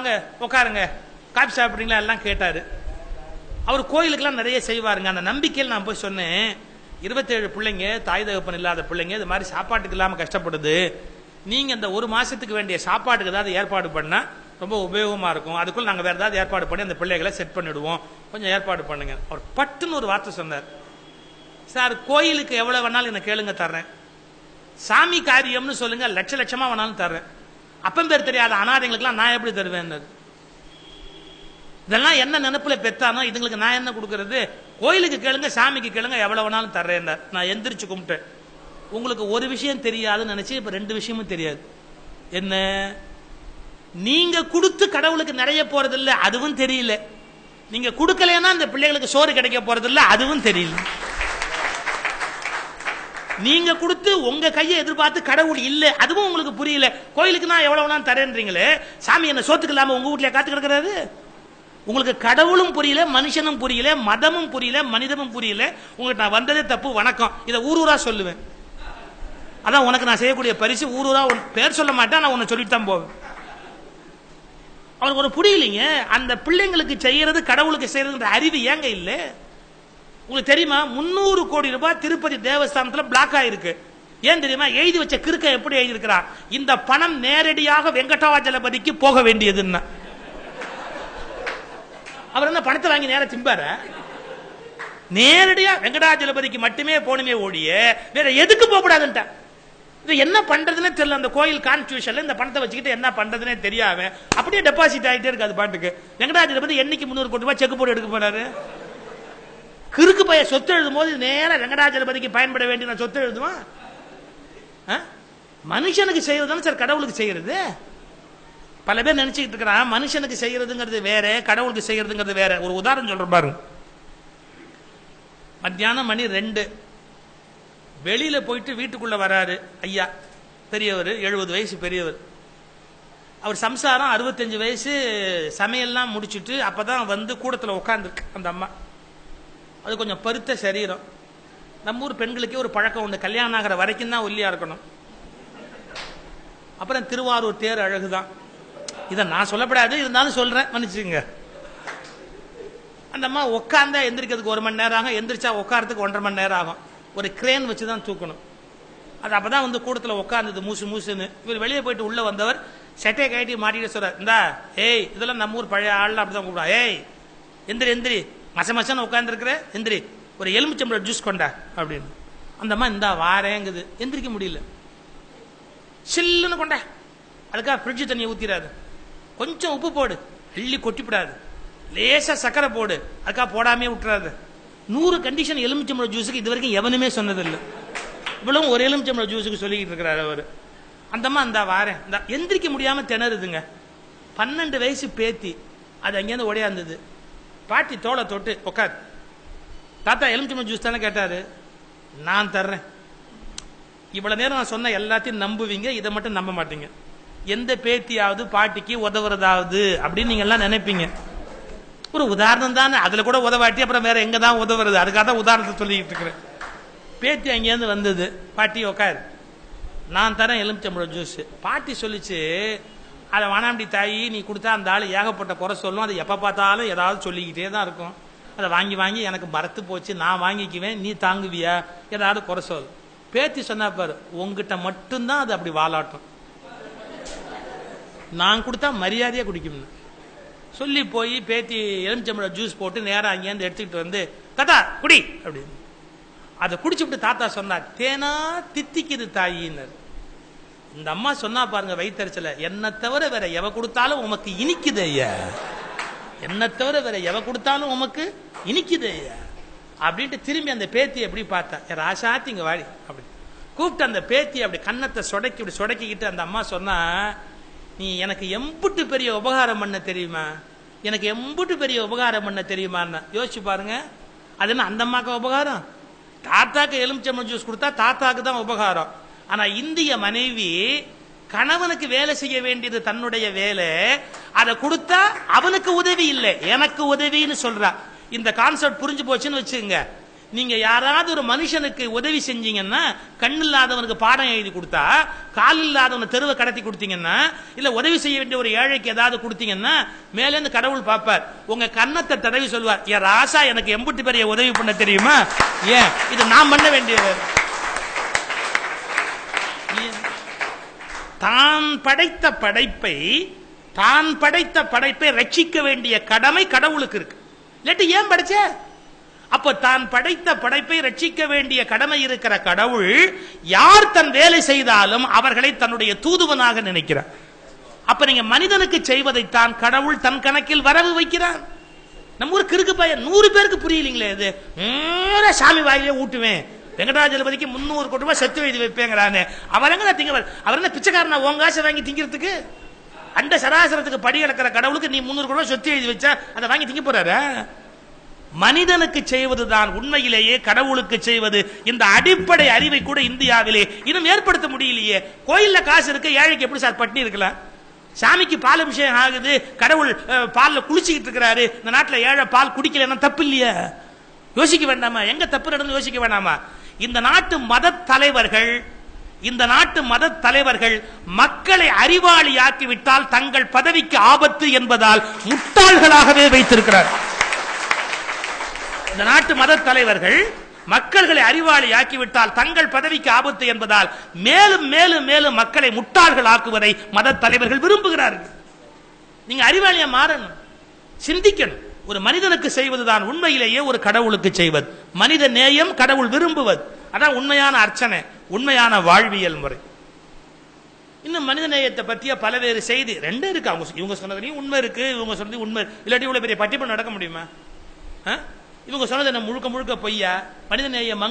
வாங்க உட்காருங்க காபி சாப்பிட்றீங்களா? எல்லாம் கேட்டார். அவர் கோயிலுக்கெல்லாம் நிறைய செய்வாருங்க. அந்த நம்பிக்கையில் நான் போய் சொன்னேன் இருபத்தேழு பிள்ளைங்க தாய் தகப்பன் இல்லாத பிள்ளைங்க இது மாதிரி சாப்பாட்டுக்கு இல்லாமல் கஷ்டப்படுது. நீங்கள் இந்த ஒரு மாதத்துக்கு வேண்டிய சாப்பாட்டுக்கு ஏதாவது ஏற்பாடு பண்ணால் ரொம்ப உபயோகமாக இருக்கும். அதுக்குள்ள நாங்கள் வேறு ஏதாவது ஏற்பாடு பண்ணி அந்த பிள்ளைகளை செட் பண்ணிவிடுவோம் கொஞ்சம் ஏற்பாடு பண்ணுங்க. அவர் பட்டுன்னு ஒரு வார்த்தை சொன்னார். சார் கோயிலுக்கு எவ்வளோ வேணாலும் என்னை கேளுங்க தர்றேன். சாமி காரியம்னு சொல்லுங்கள் லட்ச லட்சமாக வேணாலும் தர்றேன். அப்பம் பேர் தெரியாத அனாதைங்களுக்குலாம் நான் எப்படி தருவேன் இதெல்லாம் என்ன நினைப்புல பெத்தானோ இதுங்களுக்கு நான் என்ன கொடுக்கறது? கோயிலுக்கு கேளுங்க சாமிக்கு கேளுங்க எவ்வளவு வேணாலும் தர்றேன் நான் எந்திரிச்சு கும்பிட்டேன். உங்களுக்கு ஒரு விஷயம் தெரியாதுன்னு நினைச்சு இப்ப ரெண்டு விஷயமும் தெரியாது. என்ன? நீங்க கொடுத்து கடவுளுக்கு நிறைய போகிறதில்ல அதுவும் தெரியல. நீங்க கொடுக்கலன்னா அந்த பிள்ளைகளுக்கு சோறு கிடைக்க போகிறதில்ல அதுவும் தெரியல. நீங்க கொடுத்து உங்க கையை எதிர்பார்த்து கடவுள் இல்ல அதுவும் உங்களுக்கு புரியல. கோயிலுக்கு நான் எவ்வளவு தரேன்றீங்களே. சாமி என்ன சோத்துக்கு இல்லாம உங்க வீட்டுல காத்து கிடக்கிறாரு? உங்களுக்கு கடவுளும் புரியல மனுஷனும் புரியல மதமும் புரியல மனிதமும் புரியல. உங்களுக்கு நான் வந்ததே தப்பு வணக்கம். இதை ஊர் ஊரா சொல்லுவேன். அதான் உனக்கு நான் செய்யக்கூடிய பரிசு ஊர் ஊரா உன் பேர் சொல்ல மாட்டேன் நான் உன்னை சொல்லிட்டு தான் போவேன். அவனுக்கு ஒரு புரியலைங்க அந்த பிள்ளைங்களுக்கு செய்யறது கடவுளுக்கு செய்யறதுன்ற அறிவு ஏங்க இல்லை? உங்களுக்கு தெரியுமா முன்னூறு கோடி ரூபாய் திருப்பதி தேவஸ்தானத்தில் பிளாக் ஆயிருக்கு. ஏன் தெரியுமா எழுதி வச்ச கிருக்க எப்படி எழுதியிருக்கிறா? இந்த பணம் நேரடியாக வெங்கடாஜலபதிக்கு போக வேண்டியதுன்னா. அவர் என்ன பணத்தை வாங்கி நேரம் திம்பார நேரடியா வெங்கடாஜலபதிக்கு மட்டுமே போகணுமே ஓடிய வேற எதுக்கு போகக்கூடாதுன்ட்டா. இது என்ன பண்றதுன்னு தெரியல அந்த கோயில் கான்ஸ்டியூஷன்ல இந்த பணத்தை வச்சுக்கிட்டு என்ன பண்றதுன்னே தெரியாம அப்படியே டெபாசிட் ஆகிட்டே இருக்கு அது பாட்டுக்கு. வெங்கடாஜலபதி என்னைக்கு முந்நூறு கோடி ரூபாய் செக் போட்டு எடுக்க போறாரு? கிறுக்கு பைய சொத்து எழுதும் போது நேர வெங்கடாஜலபதிக்கு பயன்பட வேண்டிய நான் சொத்து எழுதுவான்? ஆ? மனுஷனுக்கு செய்யறது சார் கடவுளுக்கு செய்யறது? பல பேர் நினைச்சுக்கிட்டு இருக்கிறான் மனுஷனுக்கு செய்யறதுங்கிறது வேற கடவுளுக்கு செய்யறதுங்கிறது வேற. ஒரு உதாரணம் சொல்றேன் பாருங்க. மத்தியானம் மணி ரெண்டு வெளியில போயிட்டு வீட்டுக்குள்ள வராரு ஐயா பெரியவர் எழுபது வயசு பெரியவர். அவர் சம்சாரம் அறுபத்தஞ்சு வயசு சமையல்லாம் முடிச்சுட்டு அப்பதான் வந்து கூடத்துல உட்காந்துருக்கு அந்த அம்மா. அது கொஞ்சம் பருத்த சரீரம். நம்ம ஊர் பெண்களுக்கே ஒரு பழக்கம் உண்டு. கல்யாணம் ஆகிற வரைக்கும் தான் ஒல்லியாக இருக்கணும். அப்புறம் திருவாரூர் தேர் அழகு தான் இதை நான் சொல்லப்படாது இருந்தாலும் சொல்கிறேன் மன்னிச்சுங்க அந்த அம்மா உட்காந்தா எந்திரிக்கிறதுக்கு ஒரு மணி நேரம் ஆகும். எந்திரிச்சா உட்காரத்துக்கு ஒன்றரை மணி நேரம் ஆகும். ஒரு கிரேன் வச்சு தான் தூக்கணும். அது அப்போ தான் வந்து கூட்டத்தில் உட்காந்துது மூசு மூசுன்னு. இவர் வெளியே போயிட்டு உள்ளே வந்தவர் சட்டையை கட்டி மாட்டிட்டு சொல்கிறார் இந்தா ஏய் இதெல்லாம் நம்ம ஊர் பழைய ஆள்லாம் அப்படிதான் கூப்பிடா ஏய் எந்திரி எந்திரி. மச மசன்னு உட்காந்துருக்குற எந்திரி ஒரு எலுமிச்சம்பழம் ஜூஸ் கொண்டா அப்படின்னு. அந்த அம்மா இந்தா வாரேங்குது. எந்திரிக்க முடியல. சில்லுன்னு கொண்டா. அதுக்காக ஃப்ரிட்ஜு தண்ணியை ஊற்றிடாது கொஞ்சம் உப்பு போடு. அள்ளி கொட்டிவிடாது லேசாக சக்கரை போடு. அதுக்காக போடாமே விட்டுறாது. நூறு கண்டிஷன் எலுமிச்சம்பழம் ஜூஸுக்கு இது வரைக்கும் எவனுமே சொன்னதில்லை. இவ்வளவு ஒரு எலுமிச்சம்பழம் ஜூஸுக்கு சொல்லிக்கிட்டு இருக்கிறாரு அவர். அந்தம்மா அந்த வாரேன். இந்த எந்திரிக்க முடியாமல் திணறுதுங்க. பன்னெண்டு வயசு பேத்தி. அது அங்கேருந்து ஒடையாந்தது பாட்டி தோலை தொட்டு உட்காரு தாத்தா எலுமிச்சம்பழம் ஜூஸ் தானே கேட்டாரு? நான் தர்றேன். இவ்வளோ நேரம் நான் சொன்ன எல்லாத்தையும் நம்புவீங்க இதை மட்டும் நம்ப மாட்டீங்க. எந்த பேத்தியாவது பாட்டிக்கு உதவுறதாவது அப்படின்னு நீங்க எல்லாம் நினைப்பீங்க. ஒரு உதாரணம் தானே அதில் கூட உதவாட்டி அப்புறம் வேற எங்க தான் உதவுறது? அதுக்காக தான் உதாரணத்தை சொல்லிக்கிட்டு இருக்கிறேன். பேத்தி அங்கேருந்து வந்தது. பாட்டி உக்காரு. நான் தரேன் எலுமிச்சம்பழம் ஜூஸ் பாட்டி சொல்லிச்சு அதை வானாண்டி தாயி நீ கொடுத்தா அந்த ஆள் ஏகப்பட்ட குறை சொல்லும். அதை எப்போ பார்த்தாலும் ஏதாவது சொல்லிக்கிட்டே தான் இருக்கும். அதை வாங்கி வாங்கி எனக்கு மறத்து போச்சு நான் வாங்கிக்குவேன் நீ தாங்குவியா? ஏதாவது குறை சொல். பேத்தி சொன்னா பாரு உங்ககிட்ட மட்டும்தான் அது அப்படி வாலாட்டும். நான் கொடுத்தா மரியாதையாக குடிக்கும்னு. சொல்லி போய் பேத்தி எலுமிச்சம்பழம் ஜூஸ் போட்டு நேராக அங்கேருந்து எடுத்துக்கிட்டு வந்து தாத்தா குடி அப்படின்னு. அதை குடிச்சுட்டு தாத்தா சொன்னார் தேனா தித்திக்குது தாயின்னார். இந்த அம்மா சொன்னா பாருங்க வைத்தறிச்சல என்ன தவிர வேற எவ கொடுத்தாலும் உமக்கு இனிக்குது ஐயா. என்ன தவிர வேற எவ கொடுத்தாலும் உமக்கு இனிக்குது ஐயா. அப்படின்ட்டு திரும்பி அந்த பேத்தி எப்படி பார்த்தேன் ராசாத்தி இங்க வாடி. அப்படி. கூப்பிட்டு அந்த பேத்தி அப்படி கன்னத்தை சொடக்கி இப்படி சொடக்கிக்கிட்டு அந்த அம்மா சொன்னா நீ எனக்கு எம்புட்டு பெரிய உபகாரம் பண்ண தெரியுமா? எனக்கு எம்புட்டு பெரிய உபகாரம் பண்ண தெரியுமான்னு. யோசிச்சு பாருங்க. அது என்ன அந்த அம்மாக்கு உபகாரம்? தாத்தாக்கு எலுமிச்சம்பழம் ஜூஸ் கொடுத்தா தாத்தாக்கு தான் உபகாரம். ஆனா இந்திய மனைவி கணவனுக்கு வேலை செய்ய வேண்டியது தன்னுடைய வேலை. அதை கொடுத்தா அவனுக்கு உதவி இல்லை. எனக்கு உதவின்னு சொல்றா. இந்த கான்செப்ட் புரிஞ்சு போச்சுன்னு வச்சுங்க நீங்க யாராவது ஒரு மனுஷனுக்கு உதவி செஞ்சீங்கன்னா கண் இல்லாதவனுக்கு பாடம் எழுதி கொடுத்தா கால் இல்லாதவனை தெருவை கடத்தி கொடுத்தீங்கன்னா இல்ல உதவி செய்ய வேண்டிய ஒரு ஏழைக்கு ஏதாவது கொடுத்தீங்கன்னா மேலேருந்து கடவுள் பார்ப்பார். உங்க கன்னத்தை தடவி சொல்வார். ஏ ராசா எனக்கு எம்புட்டு பெரிய உதவி பண்ண தெரியுமா? ஏன்? இது நான் பண்ண வேண்டிய வேலை. ஏன்? தான் படைத்த படைப்பை தான் படைத்த படைப்பை ரட்சிக்க வேண்டிய கடமை கடவுளுக்கு இருக்கு. இல்லாட்டி ஏன் படைச்ச? அப்ப தான் படைத்த படைப்பை ரட்சிக்க வேண்டிய கடமை இருக்கிற கடவுள் யார் தன் வேலை செய்தாலும் அவர்களை தன்னுடைய தூதுவனாக நினைக்கிறார். அப்ப நீங்க மனிதனுக்கு செய்வதைத்தான் கடவுள் தன் கணக்கில் வரவு வைக்கிறார். நம்ம ஊர் கிறுக்கு பையன் நூறு பேருக்கு புரியலீங்களே இது. சாமி வாயிலே ஊட்டுவேன். வெங்கடாஜலபதிக்கு முன்னூறு கோடி ரூபாய் செத்து எழுதி வைப்பேங்கிறானே. அவர் எங்க திங்க அவர் என்ன பிச்சைக்காரனா உன் காசை வாங்கி திங்கிறதுக்கு? அண்ட சராசரத்துக்கு படி கிடக்கிற கடவுளுக்கு நீ முன்னூறு கோடி ரூபாய் சொத்து எழுதி வச்சா அதை வாங்கி திங்க போறாரு? மனிதனுக்கு செய்வதுதான் உண்மையிலேயே கடவுளுக்கு செய்வது. இந்த அடிப்படை அறிவை கூட இந்தியாவிலே இன்னும் ஏற்படுத்த முடியலையே. கோயில்ல காசு இருக்கு ஏழைக்கு எப்படி சார் பட்டினி இருக்கலாம்? சாமிக்கு பால் அபிஷேகம் ஆகுது கடவுள் பாலில் குளிச்சுக்கிட்டு இருக்கிறாரு. இந்த நாட்டில் ஏழை பால் குடிக்கலன்னா தப்பு இல்லையா. யோசிக்க வேண்டாமா? எங்க தப்பு நடந்து யோசிக்க வேண்டாமா? இந்த நாட்டு மத தலைவர்கள் இந்த நாட்டு மத தலைவர்கள் மக்களை அறிவாளியாக்கி விட்டால் தங்கள் பதவிக்கு ஆபத்து என்பதால் முட்டாள்களாகவே வைத்திருக்கிறார். இந்த நாட்டு மத தலைவர்கள் மக்கள்களை அறிவாளி ஆக்கிவிட்டால் தங்கள் பதவிக்கு ஆபத்து என்பதால் மேலும் மேலும் மேலும் மக்களை முட்டாள்கள் ஆக்குவதை மத தலைவர்கள் விரும்புகிறார்கள். நீங்க அறிவாளியா மாறணும் சிந்திக்கணும். ஒரு மனிதனுக்கு செய்வதுதான் உண்மையிலேயே ஒரு கடவுளுக்கு செய்வது. மனித நேயம் கடவுள் விரும்புவது. அதான் உண்மையான அர்ச்சனை உண்மையான வாழ்வியல் முறை. இன்னும் மனித நேயத்தை பற்றிய பலவேறு செய்தி ரெண்டு இருக்கு அவங்க இவங்க சொன்னதுலயும் உண்மை இருக்கு இவங்க சொன்னது உண்மை இல்லாட்டி இவ்வளவு பெரிய பட்டிப்பு நடக்க முடியுமா? இவங்க சொன்னது என்ன முழுக்க முழுக்க பொய்யா? மனித நேயம்